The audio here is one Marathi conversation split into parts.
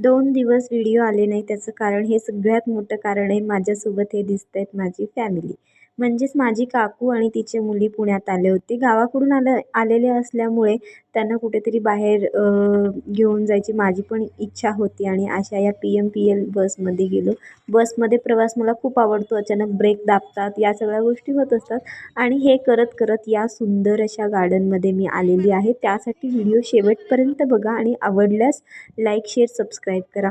दोन दिवस व्हिडिओ आले नाही. त्याचं कारण हे सगळ्यात मोठं कारण आहे माझ्यासोबत हे दिसत आहेत माझी फॅमिली म्हणजेच माझी काकू आणि तिचे मुली पुण्यात आले होते. गावाकडून आलं आलेले असल्यामुळे त्यांना कुठेतरी बाहेर घेऊन जायची माझी पण इच्छा होती आणि अशा या पी एम पी एल बसमध्ये गेलो. बसमध्ये प्रवास मला खूप आवडतो. अचानक ब्रेक दाबतात या सगळ्या गोष्टी होत असतात. आणि हे करत करत या सुंदर अशा गार्डनमध्ये मी आलेली आहे. त्यासाठी व्हिडिओ शेवटपर्यंत बघा आणि आवडल्यास लाईक शेअर सबस्क्राईब करा.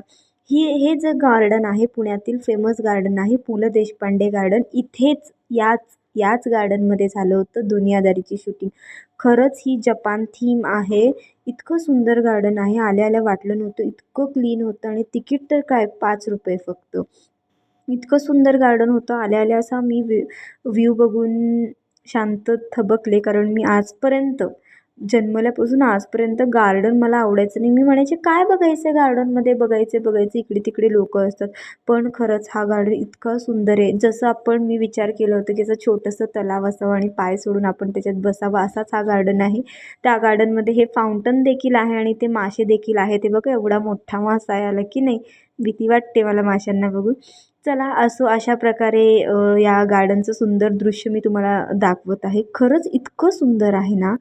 ही हे जे गार्डन आहे पुण्यातील फेमस गार्डन आहे पु ल देशपांडे गार्डन. इथेच याच याच गार्डनमध्ये झालं होतं दुनियादारीची शूटिंग. खरंच ही जपान थीम आहे. इतकं सुंदर गार्डन आहे. आल्या आल्या वाटलं नव्हतं. इतकं क्लीन होतं आणि तिकीट तर काय? पाच रुपये फक्त. इतकं सुंदर गार्डन होतं. आल्या आल्या असा मी व्ह्यू व्ह्यू बघून शांत थबकले कारण मी आजपर्यंत जन्मल्यापासून आजपर्यंत गार्डन मला आवडायचं नाही. मी म्हणायचे काय बघायचं गार्डनमध्ये बघायचे बघायचे इकडे तिकडे लोक असतात. पण खरंच हा गार्डन इतका सुंदर आहे. जसं आपण मी विचार केलं होतं की असं छोटंसं तलाव असावं आणि पाय सोडून आपण त्याच्यात बसावं असाच हा गार्डन आहे. त्या गार्डनमध्ये हे फाउंटन देखील आहे आणि ते मासे देखील आहे ते बघा एवढा मोठा मासा आहे. आला की नाही? भीती वाटते मला माशांना बघून. चला असो अशा प्रकारे या गार्डनचं सुंदर दृश्य मी तुम्हाला दाखवत आहे. खरंच इतकं सुंदर आहे ना?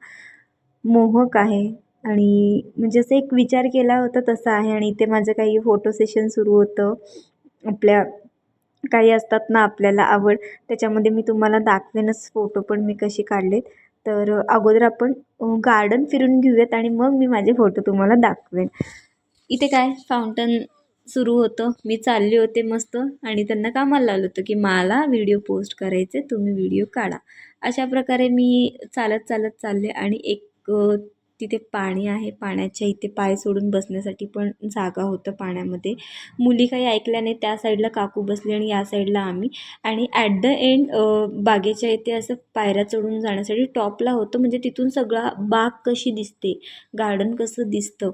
मोहक आहे. आणि म्हणजे असं एक विचार केला होता तसं आहे आणि इथे माझं काही फोटो सेशन सुरू होतं. आपल्या काही असतात ना आपल्याला आवड त्याच्यामध्ये मी तुम्हाला दाखवेनच फोटो पण मी कसे काढलेत. तर अगोदर आपण गार्डन फिरून घेऊयात आणि मग मी माझे फोटो तुम्हाला दाखवेन. इथे काय? फाउंटन सुरू होतं. मी चालले होते मस्त आणि त्यांना कामाला लावलं होतं की मला व्हिडिओ पोस्ट करायचे तुम्ही व्हिडिओ काढा. अशा प्रकारे मी चालत चालत चालले आणि एक तिथे पाणी आहे. पाण्याच्या इथे पाय सोडून बसण्यासाठी पण जागा होतं पाण्यामध्ये. मुली काही ऐकल्या नाही त्या साईडला काकू बसली आणि या साईडला आम्ही. आणि ॲट द एंड बागेच्या इथे असं पायऱ्या चढून जाण्यासाठी टॉपला होतं. म्हणजे तिथून सगळा बाग कशी दिसते? गार्डन कसं दिसतं?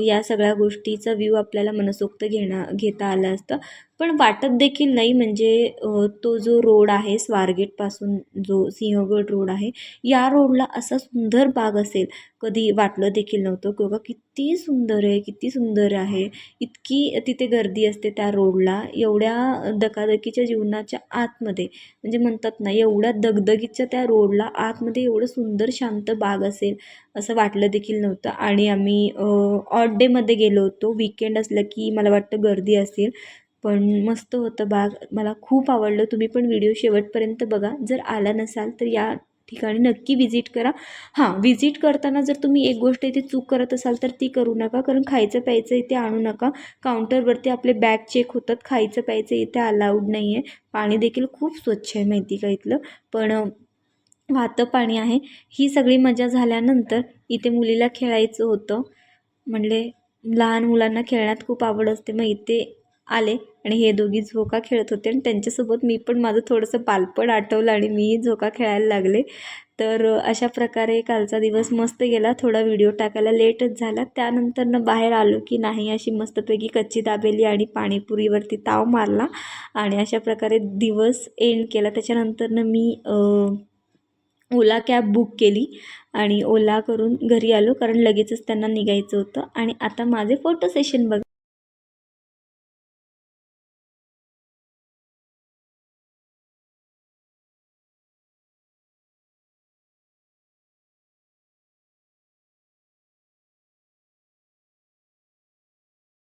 या सगळ्या गोष्टीचा व्ह्यू आपल्याला मनसोक्त घेणं घेता आलं असतं. पण वाटत देखील नाही म्हणजे तो जो रोड आहे स्वारगेटपासून जो सिंहगड रोड आहे या रोडला असा सुंदर बाग असेल. कधी वाटलं देखील नव्हतं किंवा किती सुंदर आहे किती सुंदर आहे. इतकी तिथे गर्दी असते त्या रोडला एवढ्या धकाधकीच्या जीवनाच्या आतमध्ये म्हणजे म्हणतात ना एवढ्या दगदगीच्या त्या रोडला आतमध्ये एवढं सुंदर शांत बाग असेल. असं वाटलं देखील नव्हतं. आणि आम्ही ऑड डेमध्ये गेलो होतो. विकेंड असलं की मला वाटतं गर्दी असेल. पण मस्त होतं बाग. मला खूप आवडलं. तुम्ही पण व्हिडिओ शेवटपर्यंत बघा. जर आला नसाल तर या ठिकाणी नक्की विजिट करा. हां विजिट करताना जर तुम्ही एक गोष्ट इथे चूक करत असाल तर ती करू नका. कारण खायचं प्यायचं इथे आणू नका. काउंटरवरती आपले बॅग चेक होतात. खायचं प्यायचं इथे अलाउड नाही आहे पाणी देखील खूप स्वच्छ आहे माहिती का इथलं. पण वाहतं पाणी आहे. ही सगळी मजा झाल्यानंतर इथे मुलीला खेळायचं होतं. म्हणले लहान मुलांना खेळण्यात खूप आवड असते. मग इथे आले आणि हे दोघी झोका खेळत होते आणि त्यांच्यासोबत मी पण माझं थोडंसं बालपण आठवलं आणि मीही झोका खेळायला लागले. तर अशा प्रकारे कालचा दिवस मस्त गेला. थोडा व्हिडिओ टाकायला लेटच झाला. त्यानंतरनं बाहेर आलो की नाही अशी मस्तपैकी कच्ची दाबेली आणि पाणीपुरीवरती ताव मारला आणि अशा प्रकारे दिवस एंड केला. त्याच्यानंतरनं मी ओला कॅब बुक केली आणि ओला करून घरी आलो कारण लगेचच त्यांना निघायचं होतं. आणि आता माझे फोटो सेशन बघा.